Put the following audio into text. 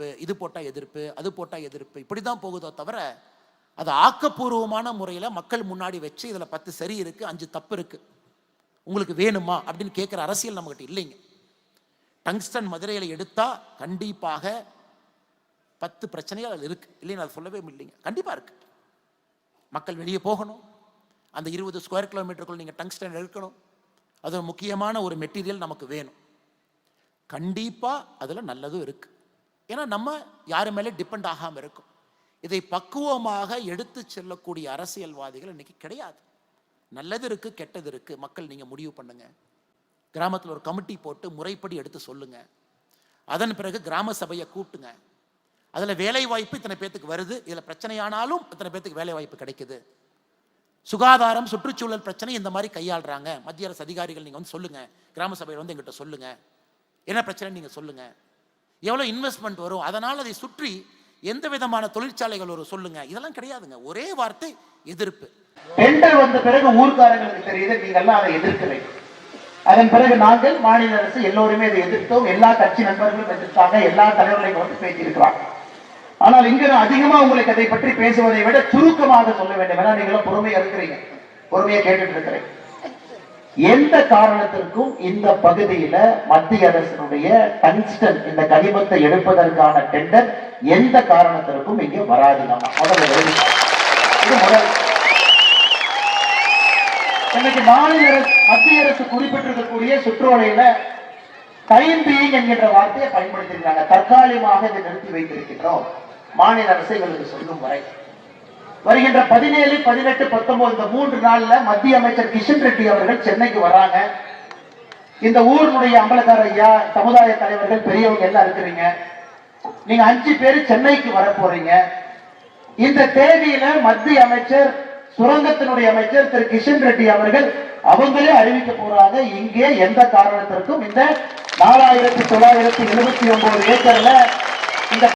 எதிர்ப்பு இது போட்டால் எதிர்ப்பு அது போட்டால் எதிர்ப்பு இப்படி தான் போகுதோ தவிர அது ஆக்கப்பூர்வமான முறையில் மக்கள் முன்னாடி வச்சு இதில் பத்து சரி இருக்குது அஞ்சு தப்பு இருக்குது உங்களுக்கு வேணுமா? அப்படின்னு கேட்குற அரசியல் நம்மகிட்ட இல்லைங்க. டங்ஸ்டன் மதுரையில் எடுத்தால் கண்டிப்பாக பத்து பிரச்சனைகள் அதில் இருக்குது இல்லைன்னு அதை சொல்லவே இல்லைங்க. கண்டிப்பாக இருக்குது மக்கள் வெளியே போகணும். அந்த இருபது ஸ்கொயர் கிலோமீட்டருக்குள்ள நீங்கள் டங்ஸ்டன் எடுக்கணும். அது முக்கியமான ஒரு மெட்டீரியல் நமக்கு வேணும். கண்டிப்பாக அதில் நல்லதும் இருக்குது ஏன்னா நம்ம யாரு மேலே டிபெண்ட் ஆகாமல் இருக்கும். இதை பக்குவமாக எடுத்து செல்லக்கூடிய அரசியல்வாதிகள் இன்னைக்கு கிடையாது. நல்லது இருக்குது கெட்டது இருக்குது மக்கள் நீங்கள் முடிவு பண்ணுங்க. கிராமத்தில் ஒரு கமிட்டி போட்டு முறைப்படி எடுத்து சொல்லுங்க. அதன் பிறகு கிராம சபையை கூப்பிட்டுங்க அதில் வேலை வாய்ப்பு இத்தனை பேத்துக்கு வருது. இதில் பிரச்சனையானாலும் இத்தனை பேத்துக்கு வேலை வாய்ப்பு கிடைக்குது. சுகாதாரம் சுற்றுச்சூழல் பிரச்சனை இந்த மாதிரி கையாளுறாங்க. மத்திய அரசு அதிகாரிகள் நீங்கள் வந்து சொல்லுங்க. கிராம சபையில் வந்து எங்கிட்ட சொல்லுங்க. என்ன பிரச்சனை நீங்கள் சொல்லுங்க. எவ்வளோ இன்வெஸ்ட்மெண்ட் வரும் அதனால் அதை சுற்றி எந்த விதமான தொழிற்சாலைகள் வரும் சொல்லுங்க. இதெல்லாம் கிடையாதுங்க. ஒரே வார்த்தை எதிர்ப்பு. டெண்டர் வந்த பிறகு ஊர்க்காரங்களுக்கு தெரியுது நீங்கள்லாம் அதை எதிர்க்கிறீங்க அதன் பிறகு நாங்கள் மாநில அரசு எல்லோருமே அதை எதிர்த்தோம். எல்லா கட்சி நண்பர்களும் எதிர்த்தாங்க. எல்லா தலைவர்களையும் வந்து பேசியிருக்கிறாங்க ஆனால் இங்க நான் அதிகமா உங்களுக்கு அதை பற்றி பேசுவதை விட சுருக்கமாக சொல்ல வேண்டும். ஏன்னா நீங்களும் பொறுமையா இருக்கிறீங்க. பொறுமையா கேட்டுட்டு இருக்கிறேன். எந்த காரணத்திற்கும் இந்த பகுதியில மத்திய அரசினுடைய டங்ஸ்டன் இந்த கனிமத்தை எடுப்பதற்கான டெண்டர் எந்த காரணத்திற்கும் இங்க வராது. நம்ம முதல்ல இது முதல். இன்னைக்கு மாநில அரசு மத்திய அரசு குறிப்பிட்டிருக்கக்கூடிய சுற்றுவலையில டைம் பீயிங் என்கின்ற வார்த்தையை பயன்படுத்தியிருக்காங்க. தற்காலிகமாக இதை நிறுத்தி வைத்திருக்கின்றோம். மாநில அரசு எங்களுக்கு சொல்லும் வரை. வருகின்ற பதினேழு பதினெட்டு பத்தொன்பது இந்த மூன்று நாள்ல மத்திய அமைச்சர் கிஷன் ரெட்டி அவர்கள் சென்னைக்கு வராங்க. இந்த ஊருடைய அம்பலக்கார ஐயா சமுதாய தலைவர்கள் பெரியவங்க எல்லாம் இருக்கிறீங்க. நீங்க அஞ்சு பேர் சென்னைக்கு வர போறீங்க. இந்த தேதியில மத்திய அமைச்சர் சுரங்கத்தினுடைய அமைச்சர் திரு கிஷன் ரெட்டி அவர்கள் அவங்களே அறிவிக்க போறாங்க. இங்கே எந்த காரணத்திற்கும் இந்த நாலாயிரத்தி தொள்ளாயிரத்தி எழுபத்தி ஒன்பது ஏக்கர்ல இந்த